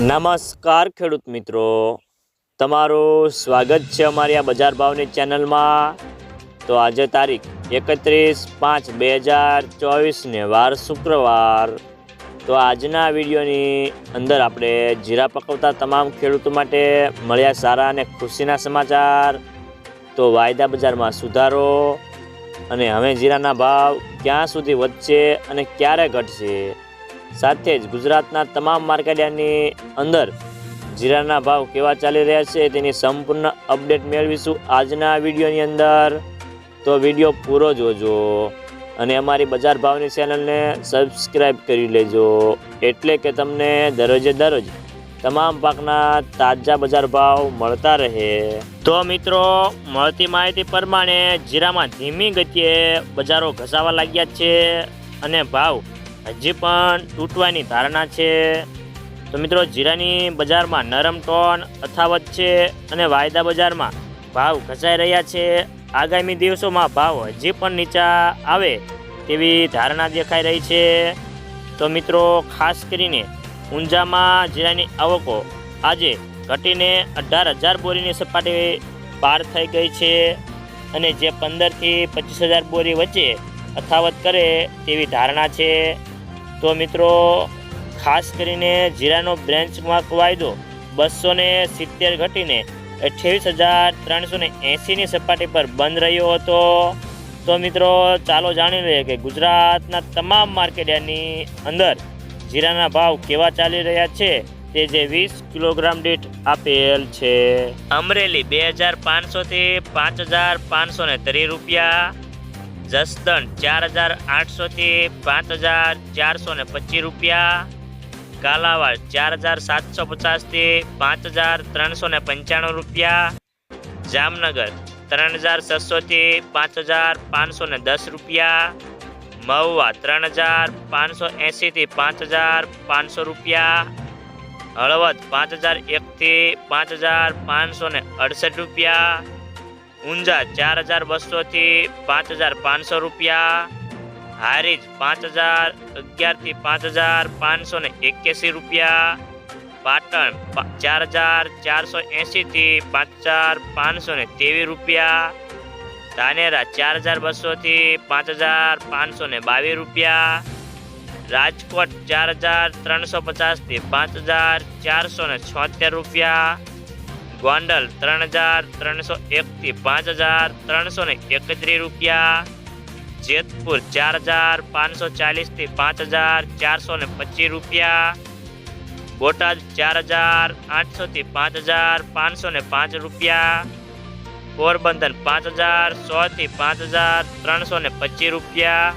નમસ્કાર, ખેડૂત મિત્રો. તમારું સ્વાગત છે અમારી આ બજાર ભાવની ચેનલમાં. તો આજે તારીખ એકત્રીસ પાંચ બે હજાર ચોવીસને વાર શુક્રવાર. તો આજના વિડીયોની અંદર આપણે જીરા પકવતા તમામ ખેડૂતો માટે મળ્યા સારા અને ખુશીના સમાચાર. તો વાયદા બજારમાં સુધારો અને હવે જીરાના ભાવ ક્યાં સુધી વધશે અને ક્યારે ઘટશે? સાથે જ ગુજરાતના તમામ માર્કેટયાર્ડની અંદર જીરાના ભાવ કેવા ચાલી રહ્યા છે તેની સંપૂર્ણ અપડેટ મેળવીશું આજના વિડીયોની અંદર. તો વીડિયો પૂરો જોજો અને અમારી બજાર ભાવની ચેનલને સબસ્ક્રાઈબ કરી લેજો. એટલે કે તમને દરરોજે દરરોજ તમામ પાકના તાજા બજાર ભાવ મળતા રહે. તો મિત્રો, મળતી માહિતી પ્રમાણે જીરામાં ધીમી ગતિએ બજારો ઘસાવા લાગ્યા છે અને ભાવ હજી પણ તૂટવાની ધારણા છે. તો મિત્રો, જીરાની બજારમાં નરમ ટોન, અથાવત છે અને વાયદા બજારમાં ભાવ ઘસાઈ રહ્યા છે. આગામી દિવસોમાં ભાવ હજી પણ નીચા આવે તેવી ધારણા દેખાઈ રહી છે. તો મિત્રો, ખાસ કરીને ઊંઝામાં જીરાની આવકો આજે ઘટીને અઢાર હજાર બોરીની સપાટી પાર થઈ ગઈ છે અને જે પંદરથી પચીસ હજાર બોરી વચ્ચે અથાવત કરે તેવી ધારણા છે. તો મિત્રો, ખાસ કરીને જીરાનો બ્રેન્ચમાર્ક વાયદો બસો ને સિત્તેર ઘટીને અઠ્યાવીસ હજાર ત્રણસો ને એંસીની સપાટી પર બંધ રહ્યો હતો. તો મિત્રો, ચાલો જાણી લઈએ કે ગુજરાતના તમામ માર્કેટની અંદર જીરાના ભાવ કેવા ચાલી રહ્યા છે તે જે વીસ કિલોગ્રામ દીઠ આપેલ છે. અમરેલી બે હજાર પાંચસોથી પાંચ હજાર પાંચસો ને ત્રીસ રૂપિયા જસદણ ચાર હજાર આઠસોથી પાંચ હજાર ચારસો પચીસ રૂપિયા. કાલાવાડ ચાર હજાર સાતસો પચાસથી પાંચ હજાર ત્રણસો ને પંચાણું રૂપિયા. જામનગર ત્રણ હજાર છસોથી પાંચ હજાર પાંચસો ને દસ રૂપિયા. મહુવા ત્રણ હજાર પાંચસો એંસીથી પાંચ હજાર પાંચસો રૂપિયા. હળવદ પાંચ હજાર એકથી પાંચ હજાર પાંચસો અડસઠ રૂપિયા. ઊંઝા ચાર હજાર બસોથી પાંચ હજાર પાંચસો રૂપિયા, હારીજ પાંચ હજાર અગિયારથી પાંચ હજાર પાંચસો ને એક્યાસી રૂપિયા, પાટણ ચાર હજાર ચારસો એંશીથી પાંચ હજાર પાંચસો ને ત્રેવીસ રૂપિયા, ધાનેરા ચાર હજાર બસોથી પાંચ હજાર પાંચસો ને બાવીસ રૂપિયા, રાજકોટ ચાર હજાર ત્રણસો પચાસથી પાંચ હજાર ચારસો ને છોતેર રૂપિયા ગોંડલ ત્રણ હજાર ત્રણસો એકથી પાંચ હજાર ત્રણસો ને એકત્રીસ રૂપિયા. જેતપુર ચાર હજાર પાંચસો ચાલીસથી પાંચ હજાર ચારસો ને પચીસ રૂપિયા. બોટાદ ચાર હજાર આઠસોથી પાંચ હજાર પાંચસો ને પાંચ રૂપિયા. પોરબંદર પાંચ હજાર સોથી પાંચ હજાર ત્રણસો ને પચીસ રૂપિયા.